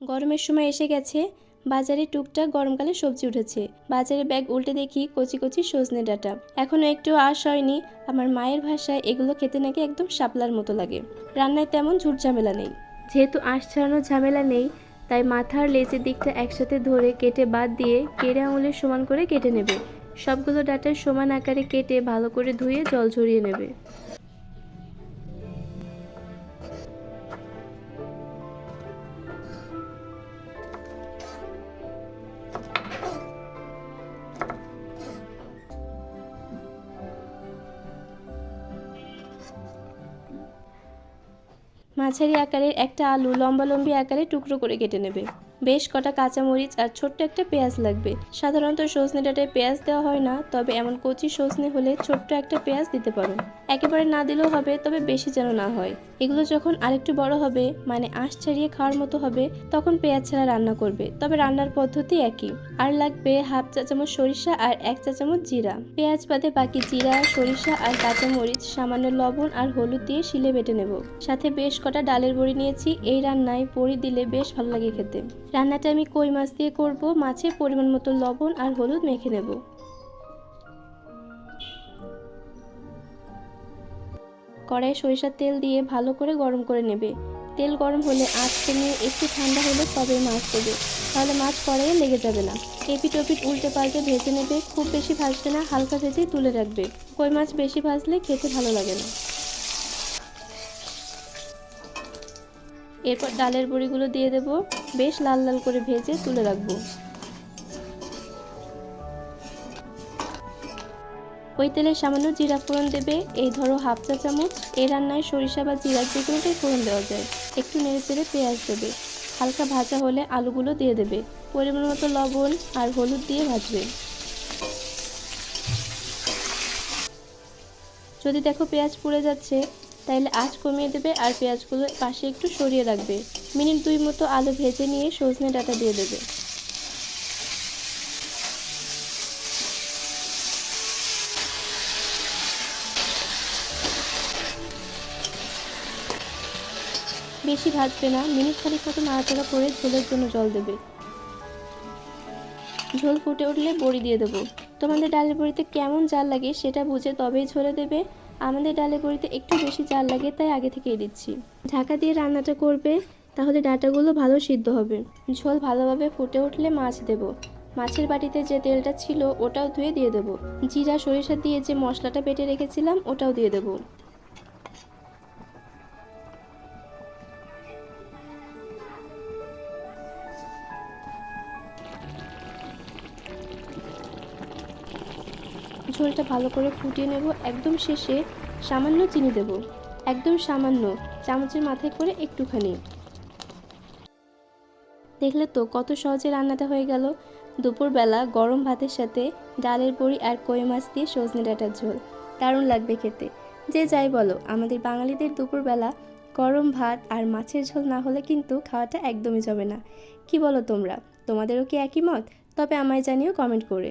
গরমের সময় এসে গেছে, বাজারে টুকটাক গরমকালে সবজি উঠেছে। বাজারে ব্যাগ উল্টে দেখি কচি কচি সজনে ডাঁটা। এখনও একটু আশ হয়নি, আমার মায়ের ভাষায় এগুলো খেতে নাকি একদম শাপলার মতো লাগে। রান্নায় তেমন ঝুট ঝামেলা নেই। যেহেতু আঁশ ছাড়ানোর ঝামেলা নেই, তাই মাথার লেজের দিকটা একসাথে ধরে কেটে বাদ দিয়ে কেড়ে আঙুলের সমান করে কেটে নেবে। সবগুলো ডাটার সমান আকারে কেটে ভালো করে ধুয়ে জল ঝরিয়ে নেবে। মাঝারি আকারের একটা আলু লম্বালম্বি আকারে টুকরো করে কেটে নেবে। বেশ কটা কাঁচামরিচ আর ছোট্ট একটা পেঁয়াজ লাগবে। সাধারণত সজনে ডাটায় পেঁয়াজ দেওয়া হয় না, তবে এমন কচি সজনে হলে ছোট্ট একটা পেঁয়াজ দিতে পারো। একেবারে না দিলেও হবে, তবে বেশি যেন না হয়। এগুলো যখন আরেকটু বড় হবে মানে আঁশ ছাড়িয়ে খাওয়ার মতো হবে, তখন পেঁয়াজ ছাড়া রান্না করবে। তবে রান্নার পদ্ধতি একই। আর লাগবে হাফ চা চামচ সরিষা আর এক চা চামচ জিরা। পেঁয়াজ বাদে বাকি জিরা, সরিষা আর কাঁচামরিচ, সামান্য লবণ আর হলুদ দিয়ে শিলে বেটে নেব। সাথে বেশ কটা ডালের বড়ি নিয়েছি, এই রান্নায় বড়ি দিলে বেশ ভালো লাগে খেতে। রান্নাটা আমি কই মাছ দিয়ে করব? মাছে পরিমাণ মতো লবণ আর হলুদ মেখে নেব। কড়াইয়ে সরিষার তেল দিয়ে ভালো করে গরম করে নেবে। তেল গরম হলে আঁচ কমিয়ে একটু ঠান্ডা হলে তবে মাছ দেবে। তাহলে মাছ কড়াইয়ে লেগে যাবে না। এপিট ওপিট উল্টে পাল্টে ভেজে নেবে। খুব বেশি ভাজবে না, হালকা ভেজেই তুলে রাখবে। কই মাছ বেশি ভাজলে খেতে ভালো লাগে না। এরপর ডালের বড়িগুলো দিয়ে দেব। বেশ লাল লাল করে ভেজে তুলে রাখব। ওই তেলে সামান্য জিরা ফোড়ন দেবে। এই ধরো হাফ চা চামচ। এই রান্নায় সরিষা বা জিরা যে কোনোটাই ফোড়ন দেওয়া যায়। একটু নেড়ে চেড়ে পেঁয়াজ দেবে। হালকা ভাজা হলে আলুগুলো দিয়ে দেবে। পরিমাণ মতো লবণ আর হলুদ দিয়ে ভাজবে। যদি দেখো পেঁয়াজ পুড়ে যাচ্ছে তাইলে আঁচ কমিয়ে দেবে আর পেঁয়াজগুলো পাশে একটু সরিয়ে রাখবে। মিনিট দুই মতো আলু ভেজে নিয়ে সজনে ডাটা দিয়ে দেবে। বেশি ভাজবে না, মিনিট খানিক মতো নাড়াচাড়া করে ঝোলের জন্য জল দেবে। ঝোল ফুটে উঠলে বড়ি দিয়ে দেবো। তোমাদের ডালের বড়িতে কেমন জাল লাগে সেটা বুঝে তবেই ঝোলে দেবে। আমাদের ডালে বড়িতে একটু বেশি চাল লাগে, তাই আগে থেকেই দিচ্ছি। ঢাকা দিয়ে রান্নাটা করবে, তাহলে ডাটাগুলো ভালো সিদ্ধ হবে। ঝোল ভালোভাবে ফুটে উঠলে মাছ দেব। মাছের বাটিতে যে তেলটা ছিল, ওটাও ধুয়ে দিয়ে দেবো। জিরা, সরিষা দিয়ে যে মশলাটা বেটে রেখেছিলাম, ওটাও দিয়ে দেবো। ঝোলটা ভালো করে ফুটিয়ে নেব। একদম শেষে সামান্য চিনি দেব। একদম সামান্য, চামচের মাথায় করে একটুখানি। দেখলে তো কত সহজে রান্নাটা হয়ে গেল। দুপুরবেলা গরম ভাতের সাথে ডালের বড়ি আর কই মাছ দিয়ে সজনে ডাঁটার ঝোল। দারুণ লাগবে খেতে। যে যাই বলো, আমাদের বাঙালিদের দুপুরবেলা গরম ভাত আর মাছের ঝোল না হলে কিন্তু খাওয়াটা একদমই যাবে না। কি বলো তোমরা? তোমাদেরও কি একই মত? তবে আমায় জানিও কমেন্ট করে।